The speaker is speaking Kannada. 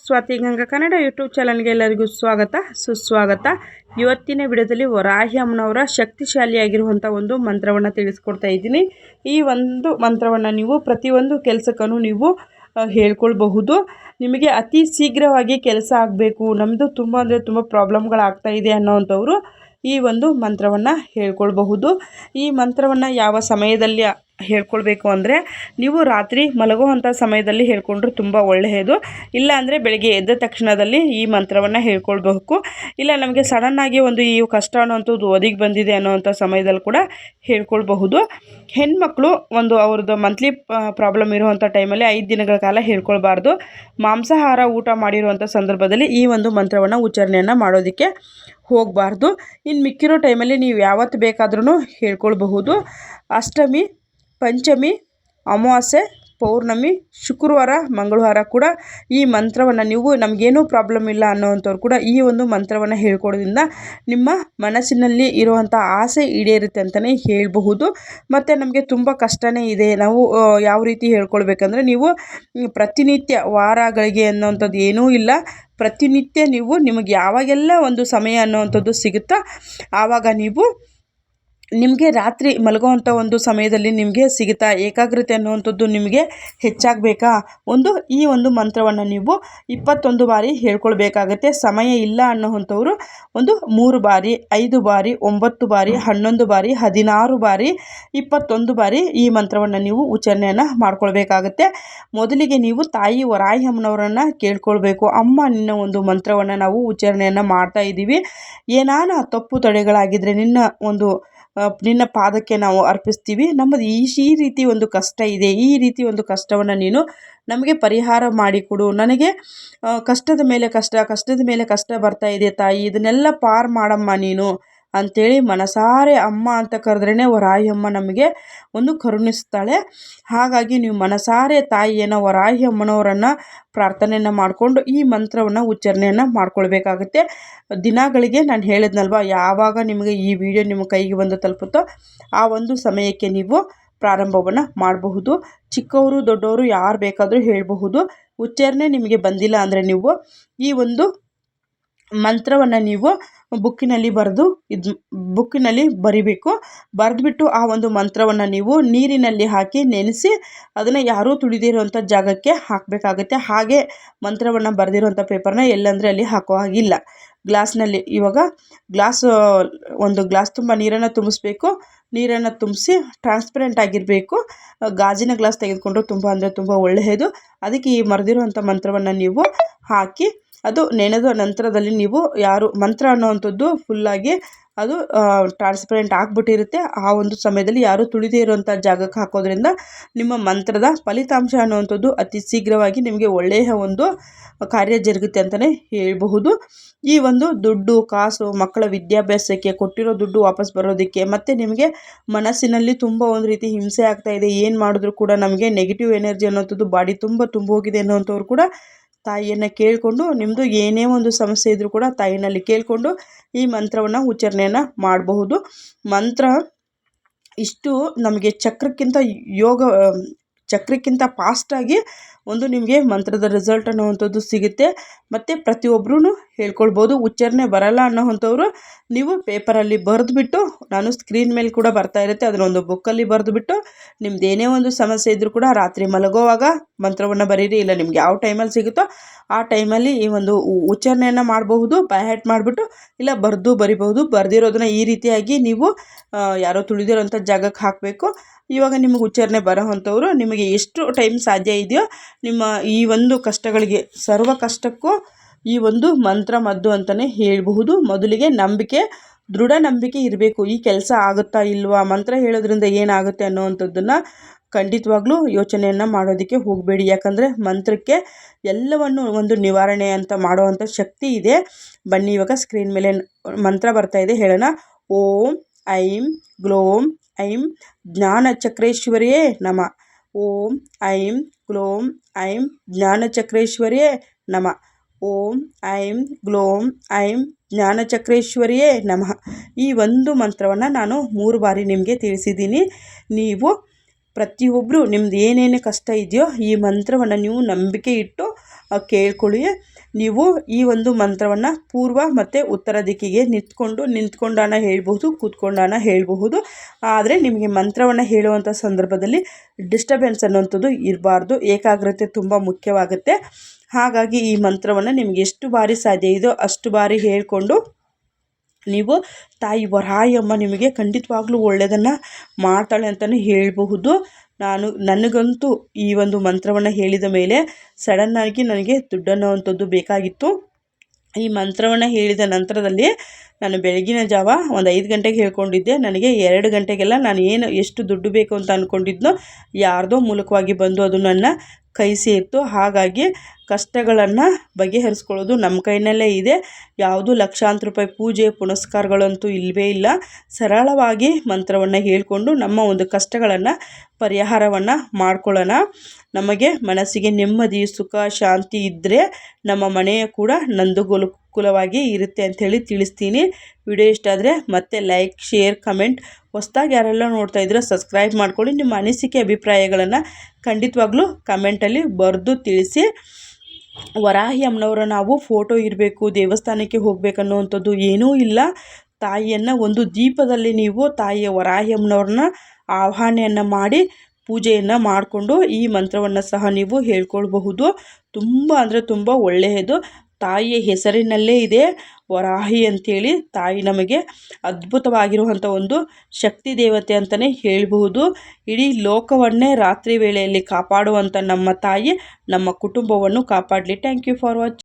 ಸ್ವಾತಿ ಗಂಗಾ ಕನ್ನಡ ಯೂಟ್ಯೂಬ್ ಚಾನಲ್ಗೆ ಎಲ್ಲರಿಗೂ ಸ್ವಾಗತ, ಸುಸ್ವಾಗತ. ಇವತ್ತಿನ ವಿಡಿಯೋದಲ್ಲಿ ವರಾಹಿ ಅಮ್ಮನವರ ಶಕ್ತಿಶಾಲಿಯಾಗಿರುವಂಥ ಒಂದು ಮಂತ್ರವನ್ನು ತಿಳಿಸ್ಕೊಡ್ತಾ ಇದ್ದೀನಿ. ಈ ಒಂದು ಮಂತ್ರವನ್ನು ನೀವು ಪ್ರತಿಯೊಂದು ಕೆಲಸಕ್ಕೂ ನೀವು ಹೇಳ್ಕೊಳ್ಬಹುದು. ನಿಮಗೆ ಅತಿ ಶೀಘ್ರವಾಗಿ ಕೆಲಸ ಆಗಬೇಕು ನಮ್ಮದು ತುಂಬ ಅಂದರೆ ತುಂಬ ಪ್ರಾಬ್ಲಮ್ಗಳಾಗ್ತಾ ಇದೆ ಅನ್ನೋವಂಥವ್ರು ಈ ಒಂದು ಮಂತ್ರವನ್ನು ಹೇಳ್ಕೊಳ್ಬಹುದು. ಈ ಮಂತ್ರವನ್ನು ಯಾವ ಸಮಯದಲ್ಲಿ ಹೇಳ್ಕೊಳ್ಬೇಕು ಅಂದರೆ ನೀವು ರಾತ್ರಿ ಮಲಗುವಂಥ ಸಮಯದಲ್ಲಿ ಹೇಳ್ಕೊಂಡ್ರೆ ತುಂಬ ಒಳ್ಳೆಯದು. ಇಲ್ಲ ಅಂದರೆ ಬೆಳಗ್ಗೆ ಎದ್ದ ತಕ್ಷಣದಲ್ಲಿ ಈ ಮಂತ್ರವನ್ನು ಹೇಳ್ಕೊಳ್ಬೇಕು. ಇಲ್ಲ ನಮಗೆ ಸಡನ್ನಾಗಿ ಒಂದು ಈ ಕಷ್ಟ ಅನ್ನೋವಂಥದ್ದು ಒದಗಿ ಬಂದಿದೆ ಅನ್ನೋವಂಥ ಸಮಯದಲ್ಲಿ ಕೂಡ ಹೇಳ್ಕೊಳ್ಬಹುದು. ಹೆಣ್ಮಕ್ಳು ಒಂದು ಅವ್ರದ್ದು ಮಂತ್ಲಿ ಪ್ರಾಬ್ಲಮ್ ಇರುವಂಥ ಟೈಮಲ್ಲಿ ಐದು ದಿನಗಳ ಕಾಲ ಹೇಳ್ಕೊಳ್ಬಾರ್ದು. ಮಾಂಸಾಹಾರ ಊಟ ಮಾಡಿರುವಂಥ ಸಂದರ್ಭದಲ್ಲಿ ಈ ಒಂದು ಮಂತ್ರವನ್ನು ಉಚ್ಚಾರಣೆಯನ್ನು ಮಾಡೋದಕ್ಕೆ ಹೋಗಬಾರ್ದು. ಇನ್ನು ಮಿಕ್ಕಿರೋ ಟೈಮಲ್ಲಿ ನೀವು ಯಾವತ್ತು ಬೇಕಾದ್ರೂ ಹೇಳ್ಕೊಳ್ಬಹುದು. ಅಷ್ಟಮಿ ಪಂಚಮಿ, ಅಮಾವಾಸ್ಯೆ, ಪೌರ್ಣಮಿ, ಶುಕ್ರವಾರ, ಮಂಗಳವಾರ ಕೂಡ ಈ ಮಂತ್ರವನ್ನು ನೀವು ನಮಗೇನೂ ಪ್ರಾಬ್ಲಮ್ ಇಲ್ಲ ಅನ್ನೋವಂಥವ್ರು ಕೂಡ ಈ ಒಂದು ಮಂತ್ರವನ್ನು ಹೇಳ್ಕೊಡೋದ್ರಿಂದ ನಿಮ್ಮ ಮನಸ್ಸಿನಲ್ಲಿ ಇರುವಂಥ ಆಸೆ ಈಡೇರುತ್ತೆ ಅಂತಲೇ ಹೇಳಬಹುದು. ಮತ್ತು ನಮಗೆ ತುಂಬ ಕಷ್ಟವೇ ಇದೆ ನಾವು ಯಾವ ರೀತಿ ಹೇಳ್ಕೊಳ್ಬೇಕಂದ್ರೆ ನೀವು ಪ್ರತಿನಿತ್ಯ ವಾರಗಳಿಗೆ ಅನ್ನೋವಂಥದ್ದು ಏನೂ ಇಲ್ಲ. ಪ್ರತಿನಿತ್ಯ ನೀವು ನಿಮಗೆ ಯಾವಾಗೆಲ್ಲ ಒಂದು ಸಮಯ ಅನ್ನೋವಂಥದ್ದು ಸಿಗುತ್ತಾ, ಆವಾಗ ನೀವು ನಿಮಗೆ ರಾತ್ರಿ ಮಲಗುವಂಥ ಒಂದು ಸಮಯದಲ್ಲಿ ನಿಮಗೆ ಸಿಗುತ್ತಾ ಏಕಾಗ್ರತೆ ಅನ್ನುವಂಥದ್ದು ನಿಮಗೆ ಹೆಚ್ಚಾಗಬೇಕಾ? ಒಂದು ಈ ಒಂದು ಮಂತ್ರವನ್ನು ನೀವು ಇಪ್ಪತ್ತೊಂದು ಬಾರಿ ಹೇಳ್ಕೊಳ್ಬೇಕಾಗತ್ತೆ. ಸಮಯ ಇಲ್ಲ ಅನ್ನೋವಂಥವ್ರು ಒಂದು ಮೂರು ಬಾರಿ, ಐದು ಬಾರಿ, ಒಂಬತ್ತು ಬಾರಿ, ಹನ್ನೊಂದು ಬಾರಿ, ಹದಿನಾರು ಬಾರಿ, ಇಪ್ಪತ್ತೊಂದು ಬಾರಿ ಈ ಮಂತ್ರವನ್ನು ನೀವು ಉಚ್ಚಾರಣೆಯನ್ನು ಮಾಡ್ಕೊಳ್ಬೇಕಾಗತ್ತೆ. ಮೊದಲಿಗೆ ನೀವು ತಾಯಿ ವರಾಯಮ್ಮನವರನ್ನು ಕೇಳ್ಕೊಳ್ಬೇಕು. ಅಮ್ಮ, ನಿನ್ನ ಒಂದು ಮಂತ್ರವನ್ನು ನಾವು ಉಚ್ಚಾರಣೆಯನ್ನು ಮಾಡ್ತಾ ಇದ್ದೀವಿ. ಏನಾನ ತಪ್ಪು ತಡೆಗಳಾಗಿದ್ದರೆ ನಿನ್ನ ಒಂದು ನಿನ್ನ ಪಾದಕ್ಕೆ ನಾವು ಅರ್ಪಿಸ್ತೀವಿ. ನಮ್ಮದು ಈ ಈ ರೀತಿ ಒಂದು ಕಷ್ಟ ಇದೆ. ಈ ರೀತಿ ಒಂದು ಕಷ್ಟವನ್ನು ನೀನು ನಮಗೆ ಪರಿಹಾರ ಮಾಡಿಕೊಡು ನನಗೆ ಕಷ್ಟದ ಮೇಲೆ ಕಷ್ಟ, ಕಷ್ಟದ ಮೇಲೆ ಕಷ್ಟ ಬರ್ತಾ ಇದೆ ತಾಯಿ. ಇದನ್ನೆಲ್ಲ ಪಾರು ಮಾಡಮ್ಮ ನೀನು. ಅಂಥೇಳಿ ಮನಸಾರೆ ಅಮ್ಮ ಅಂತ ಕರೆದ್ರೇ ವರಾಹಿ ಅಮ್ಮ ನಮಗೆ ಒಂದು ಕರುಣಿಸ್ತಾಳೆ. ಹಾಗಾಗಿ ನೀವು ಮನಸಾರೆ ತಾಯಿಯನ್ನು ವರಾಹಿ ಅಮ್ಮನವರನ್ನು ಪ್ರಾರ್ಥನೆಯನ್ನು ಮಾಡಿಕೊಂಡು ಈ ಮಂತ್ರವನ್ನು ಉಚ್ಚಾರಣೆಯನ್ನು ಮಾಡ್ಕೊಳ್ಬೇಕಾಗುತ್ತೆ. ದಿನಗಳಿಗೆ ನಾನು ಹೇಳಿದ್ನಲ್ವ, ಯಾವಾಗ ನಿಮಗೆ ಈ ವಿಡಿಯೋ ನಿಮ್ಮ ಕೈಗೆ ಬಂದು ತಲುಪುತ್ತೋ ಆ ಒಂದು ಸಮಯಕ್ಕೆ ನೀವು ಪ್ರಾರಂಭವನ್ನು ಮಾಡಬಹುದು. ಚಿಕ್ಕವರು ದೊಡ್ಡವರು ಯಾರು ಬೇಕಾದರೂ ಹೇಳಬಹುದು. ಉಚ್ಚಾರಣೆ ನಿಮಗೆ ಬಂದಿಲ್ಲ ಅಂದರೆ ನೀವು ಈ ಒಂದು ಮಂತ್ರವನ್ನು ನೀವು ಬುಕ್ಕಿನಲ್ಲಿ ಬರೆದು ಇದು ಬುಕ್ಕಿನಲ್ಲಿ ಬರಿಬೇಕು. ಬರೆದ್ಬಿಟ್ಟು ಆ ಒಂದು ಮಂತ್ರವನ್ನು ನೀವು ನೀರಿನಲ್ಲಿ ಹಾಕಿ ನೆನೆಸಿ ಅದನ್ನು ಯಾರೂ ತುಳಿದಿರುವಂಥ ಜಾಗಕ್ಕೆ ಹಾಕಬೇಕಾಗುತ್ತೆ. ಹಾಗೆ ಮಂತ್ರವನ್ನು ಬರೆದಿರುವಂಥ ಪೇಪರ್ನ ಎಲ್ಲಂದರೆ ಅಲ್ಲಿ ಹಾಕೋ ಹಾಗಿಲ್ಲ. ಗ್ಲಾಸ್ನಲ್ಲಿ ಇವಾಗ ಗ್ಲಾಸ್, ಒಂದು ಗ್ಲಾಸ್ ತುಂಬ ನೀರನ್ನು ತುಂಬಿಸ್ಬೇಕು. ನೀರನ್ನು ತುಂಬಿಸಿ ಟ್ರಾನ್ಸ್ಪರೆಂಟ್ ಆಗಿರಬೇಕು. ಗಾಜಿನ ಗ್ಲಾಸ್ ತೆಗೆದುಕೊಂಡ್ರೆ ತುಂಬ ಅಂದರೆ ತುಂಬ ಒಳ್ಳೆಯದು. ಅದಕ್ಕೆ ಈ ಮರೆದಿರುವಂಥ ಮಂತ್ರವನ್ನು ನೀವು ಹಾಕಿ ಅದು ನೆನೆದ ನಂತರದಲ್ಲಿ ನೀವು ಯಾರು ಮಂತ್ರ ಅನ್ನುವಂಥದ್ದು ಫುಲ್ಲಾಗಿ ಅದು ಟ್ರಾನ್ಸ್ಪರೆಂಟ್ ಆಗಿಬಿಟ್ಟಿರುತ್ತೆ. ಆ ಒಂದು ಸಮಯದಲ್ಲಿ ಯಾರೂ ತುಳಿದೇ ಇರುವಂಥ ಜಾಗಕ್ಕೆ ಹಾಕೋದ್ರಿಂದ ನಿಮ್ಮ ಮಂತ್ರದ ಫಲಿತಾಂಶ ಅನ್ನುವಂಥದ್ದು ಅತಿ ಶೀಘ್ರವಾಗಿ ನಿಮಗೆ ಒಳ್ಳೆಯ ಒಂದು ಕಾರ್ಯ ಜರುಗುತ್ತೆ ಅಂತಲೇ ಹೇಳಬಹುದು. ಈ ಒಂದು ದುಡ್ಡು, ಕಾಸು, ಮಕ್ಕಳ ವಿದ್ಯಾಭ್ಯಾಸಕ್ಕೆ ಕೊಟ್ಟಿರೋ ದುಡ್ಡು ವಾಪಸ್ ಬರೋದಕ್ಕೆ ಮತ್ತು ನಿಮಗೆ ಮನಸ್ಸಿನಲ್ಲಿ ತುಂಬ ಒಂದು ರೀತಿ ಹಿಂಸೆ ಆಗ್ತಾ ಇದೆ. ಏನು ಮಾಡಿದ್ರು ಕೂಡ ನಮಗೆ ನೆಗೆಟಿವ್ ಎನರ್ಜಿ ಅನ್ನೋಂಥದ್ದು ಬಾಡಿ ತುಂಬ ತುಂಬ ಹೋಗಿದೆ ಅನ್ನೋವಂಥವ್ರು ಕೂಡ ತಾಯಿಯನ್ನು ಕೇಳಿಕೊಂಡು ನಿಮ್ಮದು ಏನೇ ಒಂದು ಸಮಸ್ಯೆ ಇದ್ದರೂ ಕೂಡ ತಾಯಿನಲ್ಲಿ ಕೇಳಿಕೊಂಡು ಈ ಮಂತ್ರವನ್ನು ಉಚ್ಚಾರಣೆಯನ್ನು ಮಾಡಬಹುದು. ಮಂತ್ರ ಇಷ್ಟು ನಮಗೆ ಚಕ್ರಕ್ಕಿಂತ ಯೋಗ, ಚಕ್ರಕ್ಕಿಂತ ಫಾಸ್ಟಾಗಿ ಒಂದು ನಿಮಗೆ ಮಂತ್ರದ ರಿಸಲ್ಟ್ ಅನ್ನೋವಂಥದ್ದು ಸಿಗುತ್ತೆ. ಮತ್ತು ಪ್ರತಿಯೊಬ್ಬರೂ ಹೇಳ್ಕೊಳ್ಬೋದು, ಉಚ್ಚಾರಣೆ ಬರಲ್ಲ ಅನ್ನೋವಂಥವ್ರು ನೀವು ಪೇಪರಲ್ಲಿ ಬರೆದ್ಬಿಟ್ಟು, ನಾನು ಸ್ಕ್ರೀನ್ ಮೇಲೆ ಕೂಡ ಬರ್ತಾ ಇರುತ್ತೆ ಅದನ್ನೊಂದು ಬುಕ್ಕಲ್ಲಿ ಬರೆದುಬಿಟ್ಟು, ನಿಮ್ದು ಏನೇ ಒಂದು ಸಮಸ್ಯೆ ಇದ್ದರೂ ಕೂಡ ರಾತ್ರಿ ಮಲಗೋವಾಗ ಮಂತ್ರವನ್ನು ಬರೀರಿ, ಇಲ್ಲ ನಿಮ್ಗೆ ಯಾವ ಟೈಮಲ್ಲಿ ಸಿಗುತ್ತೋ ಆ ಟೈಮಲ್ಲಿ ಈ ಒಂದು ಉಚ್ಚಾರಣೆಯನ್ನು ಮಾಡಬಹುದು ಹ್ಯಾಟ್ ಮಾಡಿಬಿಟ್ಟು, ಇಲ್ಲ ಬರೆದು ಬರಿಬಹುದು, ಬರೆದಿರೋದನ್ನ ಈ ರೀತಿಯಾಗಿ ನೀವು ಯಾರೋ ತುಳಿದಿರೋಂಥ ಜಾಗಕ್ಕೆ ಹಾಕಬೇಕು. ಇವಾಗ ನಿಮಗೆ ಉಚ್ಚಾರಣೆ ಬರೋ ಅಂಥವ್ರು, ನಿಮಗೆ ಎಷ್ಟು ಟೈಮ್ ಸಾಧ್ಯ ಇದೆಯೋ ನಿಮ್ಮ ಈ ಒಂದು ಕಷ್ಟಗಳಿಗೆ, ಸರ್ವ ಕಷ್ಟಕ್ಕೂ ಈ ಒಂದು ಮಂತ್ರ ಮದ್ದು ಅಂತಲೇ ಹೇಳಬಹುದು. ಮೊದಲಿಗೆ ನಂಬಿಕೆ, ದೃಢ ನಂಬಿಕೆ ಇರಬೇಕು. ಈ ಕೆಲಸ ಆಗುತ್ತಾ ಇಲ್ವಾ? ಮಂತ್ರ ಹೇಳೋದ್ರಿಂದ ಏನಾಗುತ್ತೆ ಅನ್ನೋವಂಥದ್ದನ್ನು ಖಂಡಿತವಾಗ್ಲೂ ಯೋಚನೆಯನ್ನು ಮಾಡೋದಕ್ಕೆ ಹೋಗಬೇಡಿ. ಯಾಕಂದರೆ ಮಂತ್ರಕ್ಕೆ ಎಲ್ಲವನ್ನು ಒಂದು ನಿವಾರಣೆ ಅಂತ ಮಾಡುವಂಥ ಶಕ್ತಿ ಇದೆ. ಬನ್ನಿ, ಇವಾಗ ಸ್ಕ್ರೀನ್ ಮೇಲೆ ಮಂತ್ರ ಬರ್ತಾ ಇದೆ. ಹೇಳೋಣ. ಓಂ, ಐಂ, ಗ್ಲೋಂ, ಐಂ ಜ್ಞಾನ ಚಕ್ರೇಶ್ವರಿಯೇ ನಮ. ಓಂ ಐಂ ಗ್ಲೋಂ ಐಂ ಜ್ಞಾನಚಕ್ರೇಶ್ವರಿಯೇ ನಮ. ಓಂ ಐಂ ಗ್ಲೋಂ ಐಂ ಜ್ಞಾನಚಕ್ರೇಶ್ವರಿಯೇ ನಮಃ. ಈ ಒಂದು ಮಂತ್ರವನ್ನು ನಾನು ಮೂರು ಬಾರಿ ನಿಮಗೆ ತಿಳಿಸಿದ್ದೀನಿ. ನೀವು ಪ್ರತಿಯೊಬ್ಬರು ನಿಮ್ದು ಏನೇನು ಕಷ್ಟ ಇದೆಯೋ ಈ ಮಂತ್ರವನ್ನು ನೀವು ನಂಬಿಕೆ ಇಟ್ಟು ಕೇಳ್ಕೊಳ್ಳಿ. ನೀವು ಈ ಒಂದು ಮಂತ್ರವನ್ನು ಪೂರ್ವ ಮತ್ತು ಉತ್ತರ ದಿಕ್ಕಿಗೆ ನಿಂತ್ಕೊಂಡು ನಿಂತ್ಕೊಂಡಾನ ಹೇಳ್ಬಹುದು, ಕೂತ್ಕೊಂಡಾನ ಹೇಳಬಹುದು. ಆದರೆ ನಿಮಗೆ ಮಂತ್ರವನ್ನು ಹೇಳುವಂಥ ಸಂದರ್ಭದಲ್ಲಿ ಡಿಸ್ಟರ್ಬೆನ್ಸ್ ಅನ್ನುವಂಥದ್ದು ಇರಬಾರ್ದು, ಏಕಾಗ್ರತೆ ತುಂಬ ಮುಖ್ಯವಾಗುತ್ತೆ. ಹಾಗಾಗಿ ಈ ಮಂತ್ರವನ್ನು ನಿಮಗೆ ಎಷ್ಟು ಬಾರಿ ಸಾಧ್ಯ ಇದೆಯೋ ಅಷ್ಟು ಬಾರಿ ಹೇಳಿಕೊಂಡು ನೀವು ತಾಯಿ ವರಾಯಮ್ಮ ನಿಮಗೆ ಖಂಡಿತವಾಗ್ಲೂ ಒಳ್ಳೆಯದನ್ನು ಮಾಡ್ತಾಳೆ ಅಂತಲೇ ಹೇಳಬಹುದು. ನಾನು ನನಗಂತೂ ಈ ಒಂದು ಮಂತ್ರವನ್ನು ಹೇಳಿದ ಮೇಲೆ ಸಡನ್ನಾಗಿ ನನಗೆ ದುಡ್ಡು ಅನ್ನೋವಂಥದ್ದು ಬೇಕಾಗಿತ್ತು. ಈ ಮಂತ್ರವನ್ನು ಹೇಳಿದ ನಂತರದಲ್ಲಿ ನಾನು ಬೆಳಗಿನ ಜಾವ ಒಂದು ಐದು ಗಂಟೆಗೆ ಹೇಳ್ಕೊಂಡಿದ್ದೆ. ನನಗೆ ಎರಡು ಗಂಟೆಗೆಲ್ಲ ನಾನು ಏನು ಎಷ್ಟು ದುಡ್ಡು ಬೇಕು ಅಂತ ಅಂದ್ಕೊಂಡಿದ್ನೋ ಯಾರ್ದೋ ಮೂಲಕವಾಗಿ ಬಂದು ಅದು ನನ್ನ ಕೈ ಸೇರಿತು. ಹಾಗಾಗಿ ಕಷ್ಟಗಳನ್ನು ಬಗೆಹರಿಸ್ಕೊಳ್ಳೋದು ನಮ್ಮ ಕೈನಲ್ಲೇ ಇದೆ. ಯಾವುದು ಲಕ್ಷಾಂತರ ರೂಪಾಯಿ ಪೂಜೆ ಪುನಸ್ಕಾರಗಳಂತೂ ಇಲ್ಲವೇ ಇಲ್ಲ. ಸರಳವಾಗಿ ಮಂತ್ರವನ್ನು ಹೇಳಿಕೊಂಡು ನಮ್ಮ ಒಂದು ಕಷ್ಟಗಳನ್ನು, ಪರಿಹಾರವನ್ನು ಮಾಡ್ಕೊಳ್ಳೋಣ. ನಮಗೆ ಮನಸ್ಸಿಗೆ ನೆಮ್ಮದಿ, ಸುಖ, ಶಾಂತಿ ಇದ್ದರೆ ನಮ್ಮ ಮನೆಯ ಕೂಡ ನಂದುಗುಲುಕುಲವಾಗಿ ಇರುತ್ತೆ ಅಂಥೇಳಿ ತಿಳಿಸ್ತೀನಿ. ವಿಡಿಯೋ ಇಷ್ಟ ಆದರೆ ಮತ್ತೆ ಲೈಕ್, ಶೇರ್, ಕಮೆಂಟ್ ಹೊಸ್ದಾಗಿ ಯಾರೆಲ್ಲ ನೋಡ್ತಾ ಇದ್ದೀರೋ ಸಬ್ಸ್ಕ್ರೈಬ್ ಮಾಡ್ಕೊಳ್ಳಿ. ನಿಮ್ಮ ಅನಿಸಿಕೆ, ಅಭಿಪ್ರಾಯಗಳನ್ನು ಖಂಡಿತವಾಗ್ಲೂ ಕಮೆಂಟಲ್ಲಿ ಬರೆದು ತಿಳಿಸಿ. ವರಾಹಿ ಅಮ್ಮನವರ ನಾವು ಫೋಟೋ ಇರಬೇಕು, ದೇವಸ್ಥಾನಕ್ಕೆ ಹೋಗಬೇಕನ್ನುವಂಥದ್ದು ಏನೂ ಇಲ್ಲ. ತಾಯಿಯನ್ನು ಒಂದು ದೀಪದಲ್ಲಿ ನೀವು, ತಾಯಿಯ ವರಾಹಿ ಅಮ್ಮನವ್ರನ್ನ ಆವಾಹನೆಯನ್ನು ಮಾಡಿ ಪೂಜೆಯನ್ನು ಮಾಡಿಕೊಂಡು ಈ ಮಂತ್ರವನ್ನು ಸಹ ನೀವು ಹೇಳ್ಕೊಳ್ಬಹುದು. ತುಂಬ ಅಂದರೆ ತುಂಬ ಒಳ್ಳೆಯದು. ತಾಯಿಯ ಹೆಸರಿನಲ್ಲೇ ಇದೆ. ವರಾಹಿ ಅಂಥೇಳಿ ತಾಯಿ ನಮಗೆ ಅದ್ಭುತವಾಗಿರುವಂಥ ಒಂದು ಶಕ್ತಿ ದೇವತೆ ಅಂತಲೇ ಹೇಳಬಹುದು. ಇಡೀ ಲೋಕವನ್ನೇ ರಾತ್ರಿ ವೇಳೆಯಲ್ಲಿ ಕಾಪಾಡುವಂಥ ನಮ್ಮ ತಾಯಿ ನಮ್ಮ ಕುಟುಂಬವನ್ನು ಕಾಪಾಡಲಿ. Thank you for watch